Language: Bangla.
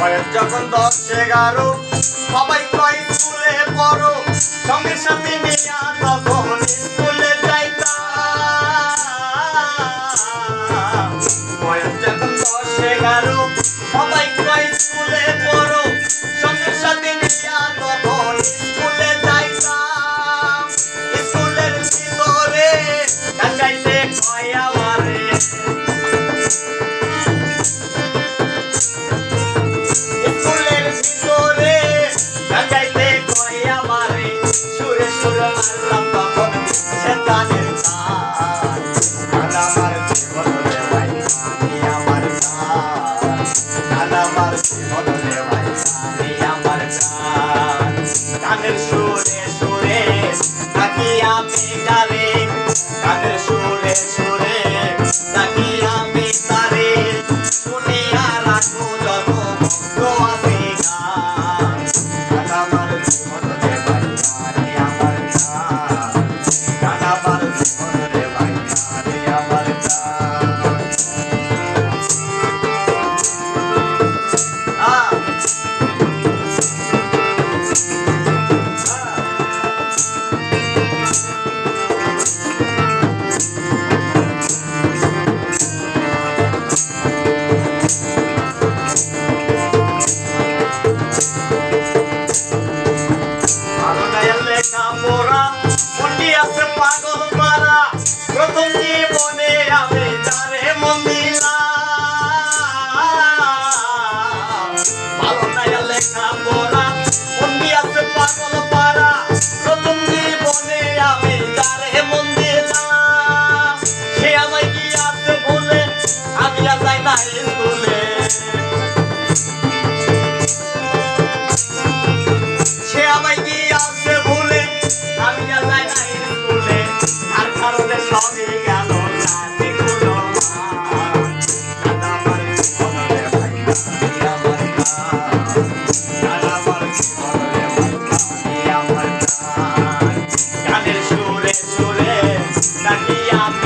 বয়স যখন দশ এগারো সবাই কয় স্কুলে পড়ো সঙ্গে সাথে কানের সুরে সুরে থাকিয়া বেকারে কানের সুরে সুরে